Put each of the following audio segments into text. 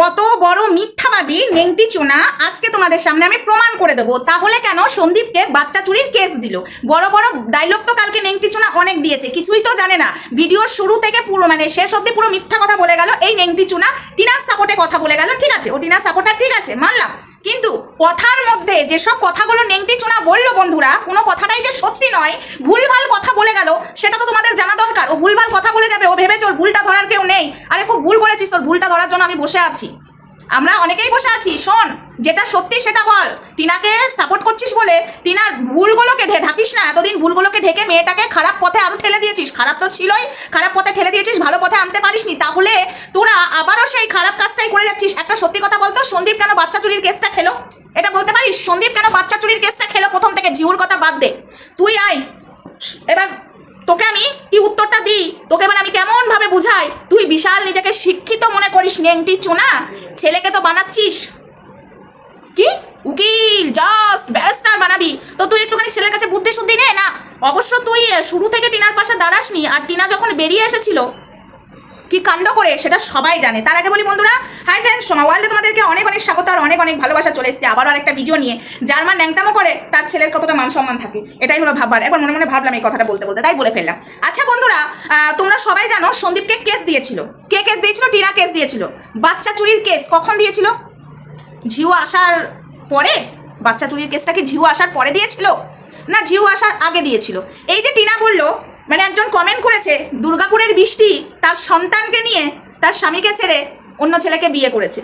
কত বড় মিথ্যাবাদী নেংটি চোনা আজকে তোমাদের সামনে আমি প্রমাণ করে দেবো। তাহলে কেন সন্দীপকে বাচ্চা চুরির কেস দিল? বড় বড় ডাইলগ তো কালকে নেংটি চোনা অনেক দিয়েছে, কিছুই তো জানে না। ভিডিওর শুরু থেকে পুরো মানে শেষ অব্দি পুরো মিথ্যা কথা বলে গেল, এই নেংটি চোনা টিনার সাপোর্টে কথা বলে গেল, ঠিক আছে? ও টিনার সাপোর্টার ঠিক আছে, মানলাম। কথার মধ্যে যেসব কথাগুলো নেংটি চোনা বলল বন্ধুরা, কোনো কথাটাই যে সত্যি নয়। ভুলভাল কথা বলে গেল, সেটা তো তোমাদের জানা দরকার। ও ভুলভাল কথা বলে যাবে, ও ভেবেছে ওর ভুলটা ধরার কেউ নেই। আরে খুব ভুল করেছিস তোর, ভুলটা ধরার জন্য আমি বসে আছি। আমরা অনেকেই বসে আছি, শোন, যেটা সত্যি সেটা বল। টিনাকে সাপোর্ট করছিস বলে, টিনার ভুলগুলোকে ঢাকিস না, এতদিন ভুলগুলোকে ঢেকে মেয়েটাকে খারাপ পথে আরও ঠেলে দিয়েছিস। খারাপ তো ছিলই, খারাপ পথে ঠেলে দিয়েছিস, ভালো পথে আনতে পারিসনি। তাহলে তোরা আবারও সেই খারাপ কাজটাই করে যাচ্ছিস। একটা সত্যি কথা বলতো, সন্দীপ কেন বাচ্চা চুরির কেসটা খেলো? এটা বলতে পারিস? সন্দীপ, কেন বাচ্চা চুরির কেসটা খেলো? প্রথম থেকে জিউর কথা বাদ দে। তুই আয়। এবার তোকে আমি কি উত্তরটা দিই? তোকে এবার আমি কেমন ভাবে বুঝাই? তুই বিশাল নিজেকে শিক্ষিত মনে করিস নেংটি চোনা। ছেলেকে তো বানাচ্ছিস। কি? উকিল, জাস্ট ব্যারিস্টার বানাবি। তো তুই একটুখানি ছেলের কাছে বুদ্ধি শুদ্ধি নে, না? অবশ্য তুই শুরু থেকে টিনার পাশে দাঁড়াসনি, আর টিনা যখন বেরিয়ে এসেছিল কি কাণ্ড করে সেটা সবাই জানে। তার আগে বলি বন্ধুরা হাই ফ্রেন্ডস সোমা ওয়ার্ল্ডে তোমাদেরকে অনেক অনেক স্বাগত আর অনেক অনেক ভালোবাসা চলে এসেছে। আবারও আরেকটা ভিডিও নিয়ে। যার মান ন্যাংটামো করে, তার ছেলের কতটা মান সম্মান থাকে, এটাই হলো ভাববার একবার মনে মনে ভাবলাম এই কথাটা বলতে বলতে, তাই বলে ফেললাম। আচ্ছা বন্ধুরা তোমরা সবাই জানো সন্দীপকে কেস দিয়েছিল। কে কেস দিয়েছিল? টিনা কেস দিয়েছিল। বাচ্চা চুরির কেস কখন দিয়েছিল? ঝিউ আসার পরে? বাচ্চা চুরির কেসটা কি ঝিউ আসার পরে দিয়েছিল? না, ঝিউ আসার আগে দিয়েছিল? এই যে টিনা বলল মানে একজন কমেন্ট করেছে, দুর্গাপুরের বৃষ্টি তার সন্তানকে নিয়ে তার স্বামীকে ছেড়ে অন্য ছেলেকে বিয়ে করেছে।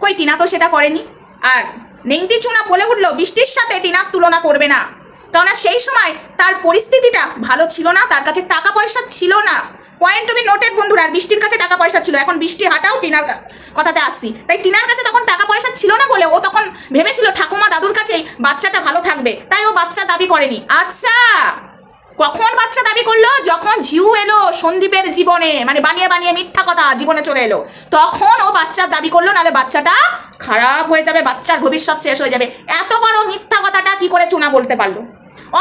কই, টিনা তো সেটা করেনি। আর নেংটি চুনা বলে উঠল, বৃষ্টির সাথে টিনার তুলনা করবে না। কেননা সেই সময় তার পরিস্থিতিটা ভালো ছিল না, তার কাছে টাকা পয়সা ছিল না। পয়েন্ট টু বি নোটেড বন্ধুরা বৃষ্টির কাছে টাকা পয়সা ছিল। এখন বৃষ্টি হাটাও টিনার কথাতে আসছি। তাই টিনার কাছে তখন টাকা পয়সা ছিল না বলে ও তখন ভেবেছিল, ঠাকুমা দাদুর কাছেই বাচ্চাটা ভালো থাকবে। তাই ও বাচ্চা দাবি করেনি। আচ্ছা! কখন বাচ্চা দাবি করল? যখন ঝিউ এলো সন্দীপের জীবনে মানে বানিয়ে বানিয়ে মিথ্যা কথা জীবনে চলে এলো, তখন ও বাচ্চার দাবি করল, নাহলে বাচ্চাটা খারাপ হয়ে যাবে, বাচ্চার ভবিষ্যৎ শেষ হয়ে যাবে। এত বড় মিথ্যা কথাটা কি করে চুনা বলতে পারল?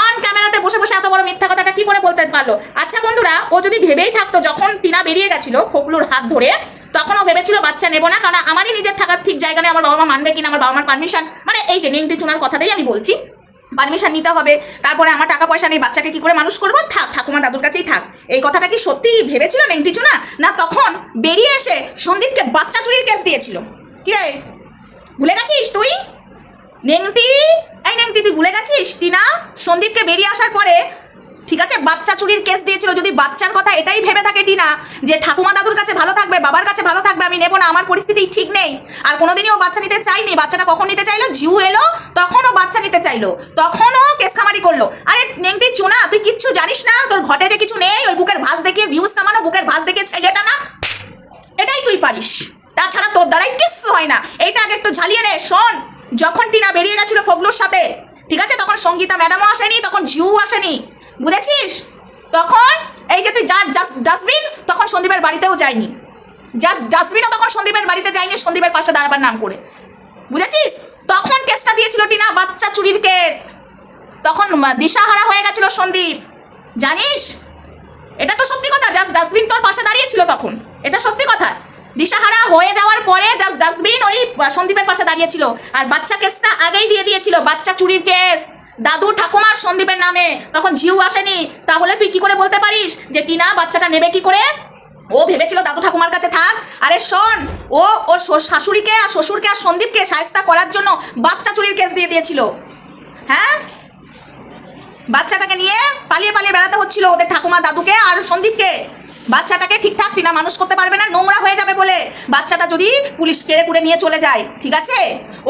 অন ক্যামেরাতে বসে বসে এত বড় মিথ্যা কথাটা কি করে বলতে পারল? আচ্ছা বন্ধুরা, ও যদি ভেবেই থাকতো, যখন টিনা বেরিয়ে গেছিল ফকলুর হাত ধরে, তখন ও ভেবেছিল বাচ্চা নেব না, কারণ আমারই নিজের থাকার ঠিক জায়গা নেই, আমার বাবা মা মানবে কিনা, আমার বাবা মার পারমিশন মানে এই যে নেংটি চুনার কথাটাই আমি বলছি। পারমিশন নিতে হবে। তারপরে আমার টাকা পয়সা নেই, বাচ্চাকে কি করে মানুষ করব? থাক, ঠাকুমা দাদুর কাছেই থাক। এই কথাটা কি সত্যি ভেবেছিল নেংটি চুনা না তখন বেরিয়ে এসে সন্দীপকে বাচ্চা চুরির কেস দিয়েছিল। কি রে? ভুলে গেছিস তুই? নেংটি? এই নেংটি, তুই ভুলে গেছিস? টিনা, সন্দীপকে বেরিয়ে আসার পরে, ঠিক আছে, বাচ্চা চুরির কেস দিয়েছিল। যদি বাচ্চার কথা এটাই ভেবে থাকে টিনা, যে ঠাকুমা দাদুর কাছে ভালো থাকবে বাবার কাছে ভালো থাকবে আমি নেব না, আমার পরিস্থিতি ঠিক নেই। আর কোনোদিনই ও বাচ্চা নিতে চাইনি। বাচ্চাটা কখন নিতে চাইলো? ঝিউ এলো, তখন ও বাচ্চা নিতে চাইলো। তখন ও কেসখামারি করল। আরে নেংটি চোনা, তুই কিচ্ছু জানিস না? তোর ঘটে যে কিছু নেই ওই বুকের ভাঁজ দেখিয়ে ভিউজ কামানো, বুকের ভাঁজ দেখিয়ে ছেলেটা না? এটাই তুই পারিস। তাছাড়া তোর দ্বারাই কিচ্ছু হয় না। এইটা আগে একটু ঝালিয়ে নে, শোন। যখন টিনা বেরিয়ে গেছিল ফগলুর সাথে, ঠিক আছে? তখন সঙ্গীতা ম্যাডামও আসেনি, তখন ঝিউ আসেনি। বুঝেছিস? তখন, এই যে তুই যার ডাস্টবিন তখন সন্দীপের বাড়িতেও যায়নি। জাস্ট ডাস্টবিনও তখন সন্দীপের বাড়িতে যায়নি, সন্দীপের পাশে দাঁড়াবার নাম করে। বুঝেছিস? তখন কেসটা দিয়েছিল টিনা, বাচ্চা চুরির কেস। তখন দিশাহারা হয়ে গেছিল সন্দীপ। জানিস? এটা তো সত্যি কথা জাস্ট ডাস্টবিন তোর পাশে দাঁড়িয়েছিল তখন। এটা সত্যি কথা। দিশাহারা হয়ে যাওয়ার পরে জাস্ট ডাস্টবিন ওই সন্দীপের পাশে দাঁড়িয়েছিল। আর বাচ্চা কেসটা আগেই দিয়ে দিয়েছিল, বাচ্চা চুরির কেস। দাদু ঠাকুমার সন্দীপের নামে। তখন ঝিউ আসেনি। তাহলে তুই কি করে বলতে পারিস যে টিনা বাচ্চাটা নেবে কি করে? ও ভেবেছিল, দাদু ঠাকুমার কাছে থাক। আরে শোন, ও ওর শাশুড়িকে আর শ্বশুরকে আর সন্দীপকে সায়স্তা করার জন্য বাচ্চা চুরির কেস দিয়ে দিয়েছিল। হ্যাঁ? বাচ্চাটাকে নিয়ে পালিয়ে পালিয়ে বেড়াতে হচ্ছিল ওদের ঠাকুমা দাদুকে আর সন্দীপকে। বাচ্চাটাকে ঠিকঠাক টিনা মানুষ করতে পারবে না, নোংরা হয়ে যাবে বলে। বাচ্চাটা যদি পুলিশ কেড়ে কুড়ে নিয়ে চলে যায়, ঠিক আছে?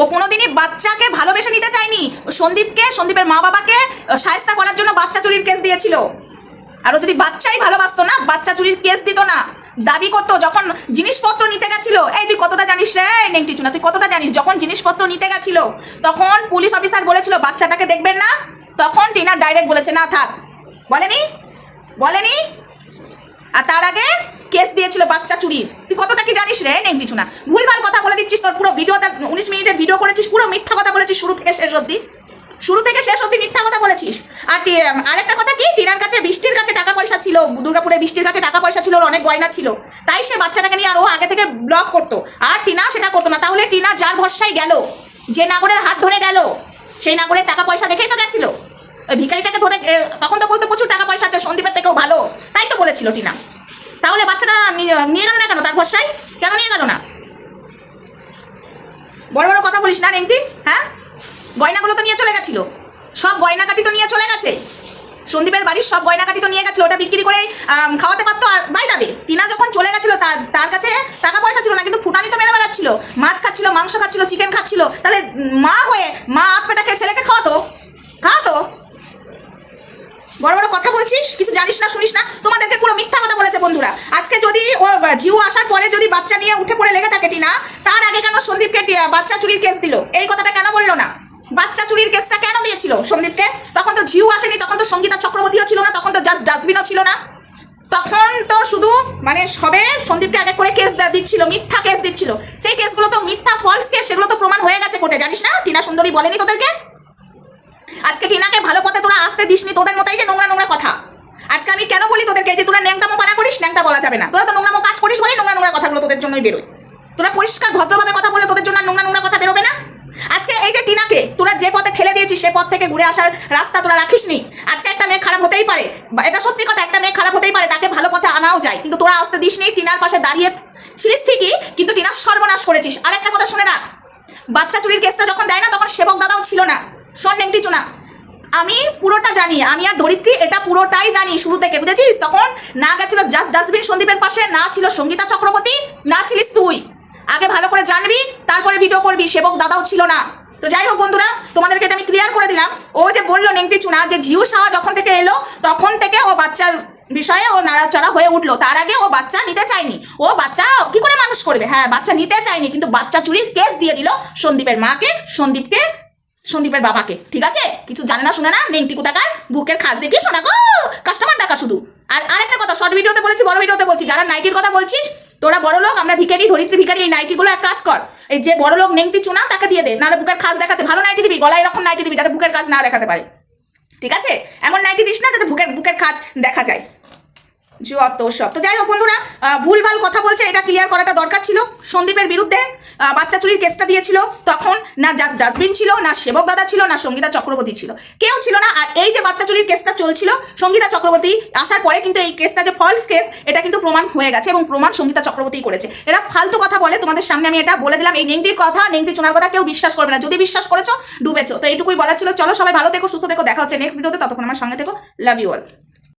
ও কোনোদিনই বাচ্চাকে ভালোবেসে নিতে চায়নি। সন্দীপকে, সন্দীপের মা বাবাকে সায়স্তা করার জন্য বাচ্চা চুরির কেস দিয়েছিল। আর যদি বাচ্চাই ভালোবাসতো না, বাচ্চা চুরির কেস দিত না, দাবি করতো, যখন জিনিসপত্র নিতে গেছিল, এই, তুই কতটা জানিস রে? নেংটি চুনা তুই কতটা জানিস? যখন জিনিসপত্র নিতে গেছিল, তখন পুলিশ অফিসার বলেছিল, বাচ্চাটাকে দেখবেন না? তখন টিনা ডাইরেক্ট বলেছে, না, থাক। বলেনি? বলেনি? আর তার আগে কেস দিয়েছিল বাচ্চা চুরির। তুই কতটা কি জানিস রে নেংটি চুনা ভুলভাল কথা বলে দিচ্ছিস তোর, পুরো ভিডিওতে উনিশ মিনিটের ভিডিও করেছিস, পুরো মিথ্যা কথা বলেছিস, শুরু থেকে শেষ অবধি। শুরু থেকে শেষ অব্দি মিথ্যা কথা বলেছিস। আর আরেকটা কথা কি? টিনার কাছে বৃষ্টির কাছে টাকা পয়সা ছিল। দুর্গাপুরে বৃষ্টির কাছে টাকা পয়সা ছিল, অনেক গয়না ছিল। তাই সে বাচ্চাটাকে নিয়ে আর ও আগে থেকে ব্লক করতো। আর টিনা সেটা করতো না। তাহলে টিনা যার ভরসায় গেল, যে নাগরের হাত ধরে গেল, সেই নাগরের টাকা পয়সা দেখেই তো গেছিল। ওই ভিখারিটাকে ধরে তখন তো বলতো প্রচুর টাকা পয়সা আছে, সন্দীপের থেকেও ভালো। তাই তো বলেছিল টিনা। তাহলে বাচ্চাটা নিয়ে গেল না কেন তার ভরসায়? কেন নিয়ে গেল না? বড় বড় কথা বলিস না নেংটি হ্যাঁ? গয়নাগুলো তো নিয়ে চলে গেছিল। সব গয়নাকাটি তো নিয়ে চলে গেছে। সন্দীপের বাড়ির সব গয়নাকাটি তো নিয়ে গেছিল। ওটা বিক্রি করে খাওয়াতে পারতো আর বাই যাবে। টিনা যখন চলে গেছিল, তার তার কাছে টাকা পয়সা ছিল না, কিন্তু ফুটানি তো মেরে বেড়াচ্ছিল। মাছ খাচ্ছিল, মাংস খাচ্ছিল চিকেন খাচ্ছিল। তাহলে মা হয়ে, মা আট পেটা খেয়ে ছেলেকে খাওয়াতো? খাওয়াতো? বড় বড় কথা বলছিস? কিছু জানিস না, শুনিস না? তোমাদেরকে পুরো মিথ্যা কথা বলেছে বন্ধুরা। আজকে যদি ও জিউ আসার পরে যদি বাচ্চা নিয়ে উঠে পড়ে লেগে থাকে টিনা, তার আগে কেন সন্দীপকে বাচ্চা চুরির কেস দিল? এই কথাটা চুরির কেসটা কেন দিয়েছিল সন্দীপকে? তখন তো ঝিউ আসেনি, তখন তো সঙ্গীতা চক্রবর্তীও ছিল না, তখন তো জাস্ট ডাস্টবিনও ছিল না। তখন তো শুধু মানে সবে সন্দীপকে আগে করে কেস দিচ্ছিল, মিথ্যা কেস দিচ্ছিল। সেই কেসগুলো তো মিথ্যা ফলস কেস, সেগুলো তো প্রমাণ হয়ে গেছে কোর্টে, জানিস না? টিনা সুন্দরী বলেনি তোদেরকে? আজকে টিনাকে ভালো পথে তোরা আসতে দিসনি, তোদের মতোই যে নোংরা নোংরা কথা। আজকে আমি কেন বলি তোদেরকে? যে তোরা ন্যাংটামো পানা করিস, ন্যাংটা বলা যাবে না। তোরা তো নোংরামো কাজ করিস বলে নোংরা নোংরা কথাগুলো তোদের জন্যই বেরোয়। তোরা পরিষ্কার, ভদ্রভাবে কথা বলে তোদের জন্য নোংরা নোংরা কথা বেরোবে না। এই যে টিনাকে, তোরা যে পথে ঠেলে দিয়েছিস, সে পথ থেকে ঘুরে আসার রাস্তা তোরা রাখিসনি। আজকে একটা মেয়ে খারাপ হতেই পারে। এটা সত্যি কথা, একটা মেয়ে খারাপ হতেই পারে, তাকে ভালো পথে আনাও যায়। কিন্তু তোরা আসতে দিসনি, টিনার পাশে দাঁড়িয়ে ছিলিস ঠিকই, কিন্তু টিনার সর্বনাশ করেছিস। আর একটা কথা শুনে রাখ, বাচ্চা চুরির কেসটা যখন দেয় না, তখন সেবক দাদাও ছিল না। শোন নেংটি চুনা, আমি পুরোটা জানি, আমি আর ধরিত্রী এটা পুরোটাই জানি শুরু থেকে, বুঝেছিস? তখন না গেছিল জাস্ট ডাস্টবিন সন্দীপের পাশে, না ছিল সঙ্গীতা চক্রবর্তী, না ছিলিস তুই। আগে ভালো করে জানবি, তারপরে ভিডিও করবি, সেবক দাদাও ছিল না। তো যাই হোক বন্ধুরা, তোমাদেরকে এটা আমি ক্লিয়ার করে দিলাম। ও যে বলল নেংটি চুনা, যে জিউ সাহা যখন থেকে এলো, তখন থেকে ও বাচ্চার বিষয়ে ও নাড়াচাড়া হয়ে উঠল। তার আগে ও বাচ্চা নিতে চায়নি। ও বাচ্চা কি করে মানুষ করবে? হ্যাঁ বাচ্চা নিতে চায়নি, কিন্তু বাচ্চা চুরির কেস দিয়ে দিল সন্দীপের মাকে, সন্দীপকে, সন্দীপের বাবাকে। ঠিক আছে? কিছু জানে না, শুনে না? নেংটি কোথাকার? বুকের খাস দেখি শোনা গো! কাস্টমার ডাকা শুধু আর আরেকটা কথা শর্ট ভিডিওতে বলেছি, বড় ভিডিওতে বলছি, যারা নাইটির কথা বলছিস তোরা বড় লোক, আমরা ভিখারি, ধরিত্রী ভিখারি, এই নাইটিগুলো এক কাজ কর। এই যে বড় লোক নেংটি চুনা, তাকে দিয়ে দে, নাহলে বুকের খাস দেখাতে ভালো নাইটি দিবি, গলায় এরকম নাইটি দিবি, যাতে বুকের কাজ না দেখাতে পারে। ঠিক আছে? এমন নাইটি দিস না, যাতে বুকের বুকের কাজ দেখা যায়। যত সব তো যাই হোক বন্ধুরা ভুলভাল কথা বলছে, এটা ক্লিয়ার করাটা দরকার ছিল। সন্দীপের বিরুদ্ধে বাচ্চা চুরির কেসটা দিয়েছিল। তখন না জাস্ট ডাস্টবিন ছিল, না সেবক দাদা ছিল, না সঙ্গীতা চক্রবর্তী ছিল। কেউ ছিল না। আর এই যে বাচ্চা চুরির কেসটা চলছিল, সঙ্গীতা চক্রবর্তী আসার পরে কিন্তু এই কেসটা যে ফলস কেস এটা কিন্তু প্রমাণ হয়ে গেছে এবং প্রমাণ সঙ্গীতা চক্রবর্তী করেছে। এরা ফালতু কথা বলে, তোমাদের সামনে আমি এটা বলে দিলাম। এই নেংটির কথা নেংটি চোনার কথা কেউ বিশ্বাস করবে না। যদি বিশ্বাস করেছ, ডুবেছো। তো এইটুকুই বলার ছিল। চলো সবাই ভালো থেকো, সুস্থ থেকো। দেখা হচ্ছে নেক্সট ভিডিওতে ততক্ষণ আমার সঙ্গে থেকো। Love you all